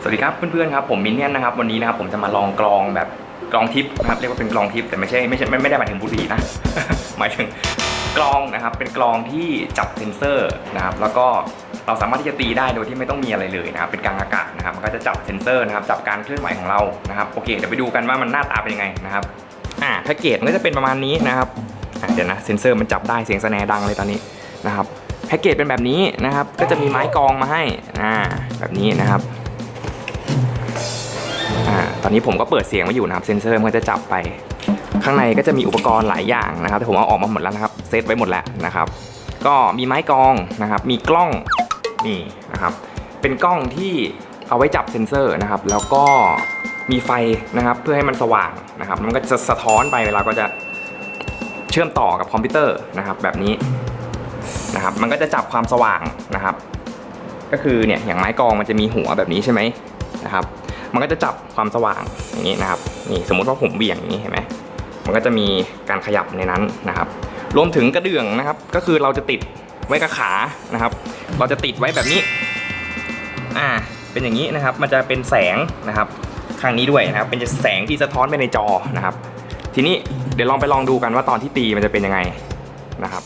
สวัสดีครับเพื่อนๆครับผมมินเนี่ยนนะครับวันนี้นะครับผมจะมาลองกลองแบบกลองทิปนะครับเรียกว่าเป็นกลองทิปแต่ไม่ใช่ไม่ใช่ไม่ไม่ได้หมายถึงบุหรี่นะหมายถึงกลองนะครับเป็นกลองที่จับเซนเซอร์นะครับแล้วก็เราสามารถที่จะตีได้โดยที่ไม่ต้องมีอะไรเลยนะครับเป็นกลางอากาศนะครับมันก็จะจับเซนเซอร์นะครับจับการเคลื่อนไหวของเรานะครับโอเคเดี๋ยวไปดูกันว่ามันหน้าตาเป็นยังไงนะครับอ่าแพ็กเกจมันก็จะเป็นประมาณนี้นะครับเดี๋ยวนะเซนเซอร์มันจับได้เสียงสแนดังเลยตอนนี้นะครับแพ็กเกจเป็นแบบนี้นะครับก็จะมีไม้กองมาให้อ่าแบบนี้นะครับ อ่าตอนนี้ผมก็เปิดเสียงไว้อยู่นะครับเซนเซอร์มันก็จะจับไป ข้างในก็จะมีอุปกรณ์หลายอย่างนะครับแต่ผมเอาออกมาหมดแล้วนะครับเซตไว้หมดแล้วนะครับ ก็มีไม้กองนะครับ มีกล้องนี่นะครับ เป็นกล้องที่เอาไว้จับเซนเซอร์นะครับ แล้วก็มีไฟนะครับเพื่อให้มันสว่างนะครับ มันก็จะสะท้อนไปเวลาก็จะเชื่อมต่อกับคอมพิวเตอร์นะครับ แบบนี้นะครับ มันก็จะจับความสว่างนะครับ ก็คือเนี่ยอย่างไม้กองมันจะมีหัวแบบนี้ใช่ไหมนะครับ มันก็จะจับความสว่างอย่างนี้นะครับนี่สมมติว่าผมเบี่ยงอย่างนี้เห็นไหมมันก็จะมีการขยับในนั้นนะครับรวมถึงกระเดื่องนะครับ ก็คือเราจะติดไว้กับขานะครับ เราจะติดไว้แบบนี้อ่าเป็นอย่างนี้นะครับ มันจะเป็นแสงนะครับข้างนี้ด้วยนะครับ เป็นแสงที่สะท้อนไปในจอนะครับ ทีนี้เดี๋ยวลองไปลองดูกันว่าตอนที่ตีมันจะเป็นยังไงนะครับ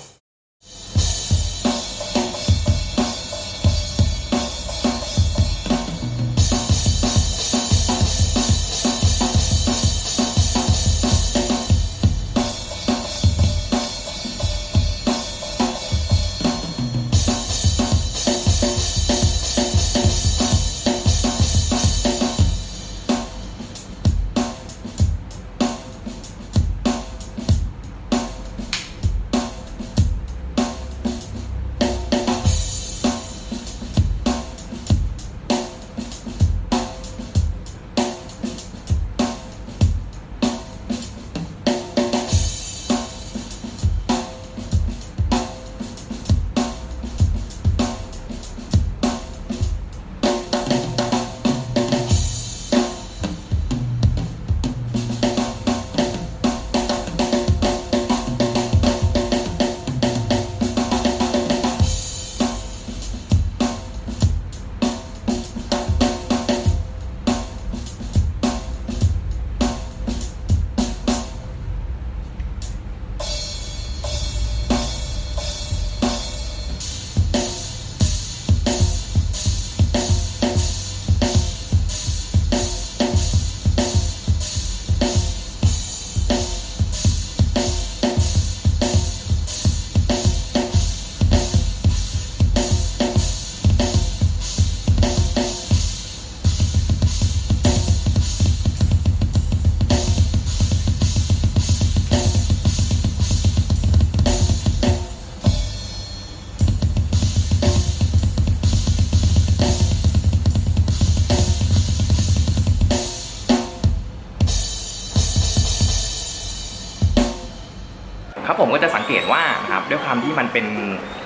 ครับผมก็จะสังเกตว่านะครับด้วยความที่มันเป็น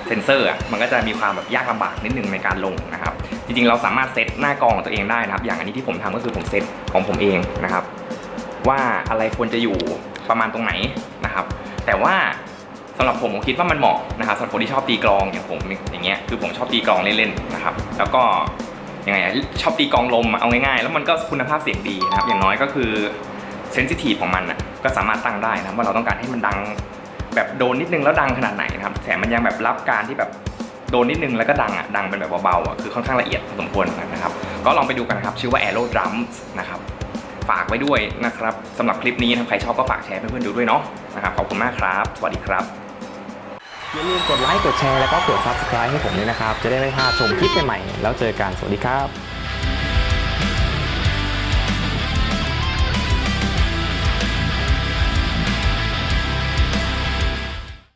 เซนเซอร์อะมันก็จะมีความแบบยากลำบากนิดนึงในการลงนะครับ จริงๆ เราสามารถเซตหน้ากองของตัวเองได้นะครับ อย่างอันนี้ที่ผมทำก็คือผมเซตของผมเองนะครับ ว่าอะไรควรจะอยู่ประมาณตรงไหนนะครับ แต่ว่าสำหรับผมผมคิดว่ามันเหมาะนะครับสำหรับคนที่ชอบตีกลองอย่างผมอย่างเงี้ยคือผมชอบตีกลองเล่นๆนะครับ แล้วก็ยังไงชอบตีกลองลมเอาง่ายๆ แล้วมันก็คุณภาพเสียงดีนะครับ อย่างน้อยก็คือเซนซิทีฟของมันอะก็สามารถตั้งได้นะครับว่าเราต้องการให้มันดัง แบบโดนนิดนึงแล้วดังขนาดไหนนะครับแถมมันยังแบบรับการที่แบบโดนนิดนึงแล้วก็ดังอะดังเป็นแบบเบาๆอะคือค่อนข้างละเอียดพอสมควรนะครับ ก็ลองไปดูกันนะครับชื่อว่า Aero Drums นะครับฝากไว้ด้วยนะครับสำหรับคลิปนี้นะครับใครชอบก็ฝากแชร์ให้เพื่อนๆดูด้วยเนาะนะครับขอบคุณมากครับ สวัสดีครับอย่าลืมกดไลค์กดแชร์แล้วก็กด Subscribe ให้ผมด้วยนะครับ จะได้ไม่พลาดชมคลิปใหม่ๆแล้วเจอกันสวัสดีครับ